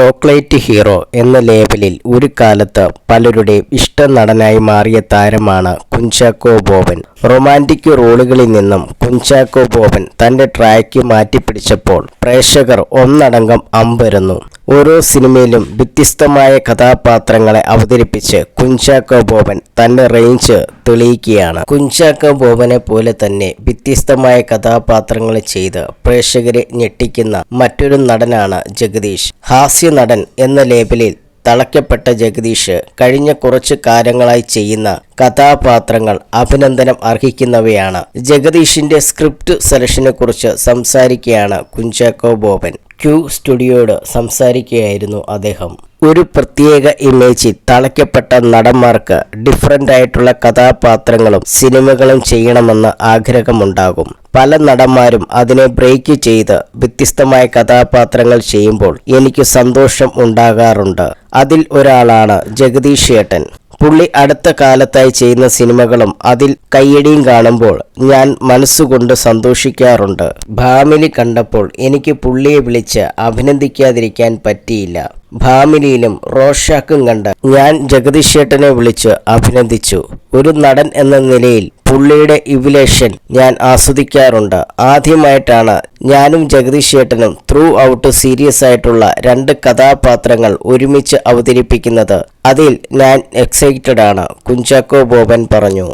Chocolate hero എന്ന ലേബലിൽ ഒരു കാലത്ത് പലരുടെ ഇഷ്ട നടനായി മാറിയ താരമാണ് കുഞ്ചാക്കോ ബോബൻ. റൊമാന്റിക് റോളുകളിൽ നിന്നും കുഞ്ചാക്കോ ബോബൻ തന്റെ ട്രാക്ക് മാറ്റിപ്പിടിച്ചപ്പോൾ പ്രേക്ഷകർ ഒന്നടങ്കം അമ്പരുന്നു. ഓരോ സിനിമയിലും വ്യത്യസ്തമായ കഥാപാത്രങ്ങളെ അവതരിപ്പിച്ച് കുഞ്ചാക്കോ ബോബൻ തന്റെ റേഞ്ച് തെളിയിക്കുകയാണ്. കുഞ്ചാക്കോ ബോബനെ പോലെ തന്നെ വ്യത്യസ്തമായ കഥാപാത്രങ്ങൾ ചെയ്ത് പ്രേക്ഷകരെ ഞെട്ടിക്കുന്ന മറ്റൊരു നടനാണ് ജഗദീഷ്. ഹാസ്യ നടൻ എന്ന ലേബലിൽ തളയ്ക്കപ്പെട്ട ജഗദീഷ് കഴിഞ്ഞ കുറച്ച് കാലങ്ങളായി ചെയ്യുന്ന കഥാപാത്രങ്ങൾ അഭിനന്ദനം അർഹിക്കുന്നവയാണ്. ജഗദീഷിന്റെ സ്ക്രിപ്റ്റ് സെലക്ഷനെ കുറിച്ച് സംസാരിക്കുകയാണ് കുഞ്ചാക്കോ ബോബൻ. ക്യൂ സ്റ്റുഡിയോയോട് സംസാരിക്കുകയായിരുന്നു അദ്ദേഹം. ഒരു പ്രത്യേക ഇമേജിൽ തളയ്ക്കപ്പെട്ട നടന്മാർക്ക് ഡിഫറന്റ് ആയിട്ടുള്ള കഥാപാത്രങ്ങളും സിനിമകളും ചെയ്യണമെന്ന് ആഗ്രഹമുണ്ടാകും. പല നടന്മാരും അതിനെ ബ്രേക്ക് ചെയ്ത് വ്യത്യസ്തമായ കഥാപാത്രങ്ങൾ ചെയ്യുമ്പോൾ എനിക്ക് സന്തോഷം ഉണ്ടാകാറുണ്ട്. അതിൽ ഒരാളാണ് ജഗദീഷ് ഏട്ടൻ. പുള്ളി അടുത്ത കാലത്തായി ചെയ്യുന്ന സിനിമകളും അതിൽ കയ്യടിയും കാണുമ്പോൾ ഞാൻ മനസ്സുകൊണ്ട് സന്തോഷിക്കാറുണ്ട്. ഭാമിലി കണ്ടപ്പോൾ എനിക്ക് പുള്ളിയെ വിളിച്ച് അഭിനന്ദിക്കാതിരിക്കാൻ പറ്റിയില്ല. ഭാമിലിയിലും റോഷാക്കും കണ്ട് ഞാൻ ജഗദീഷ് ചേട്ടനെ വിളിച്ച് അഭിനന്ദിച്ചു. ഒരു നടൻ എന്ന നിലയിൽ പുള്ളിയുടെ ഇവിലേഷൻ ഞാൻ ആസ്വദിക്കാറുണ്ട്. ആദ്യമായിട്ടാണ് ഞാനും ജഗദീഷ് ചേട്ടനും ത്രൂ ഔട്ട് സീരിയസ് ആയിട്ടുള്ള രണ്ട് കഥാപാത്രങ്ങൾ ഒരുമിച്ച് അവതരിപ്പിക്കുന്നത്. അതിൽ ഞാൻ എക്സൈറ്റഡ് ആണ് കുഞ്ചാക്കോ ബോബൻ പറഞ്ഞു.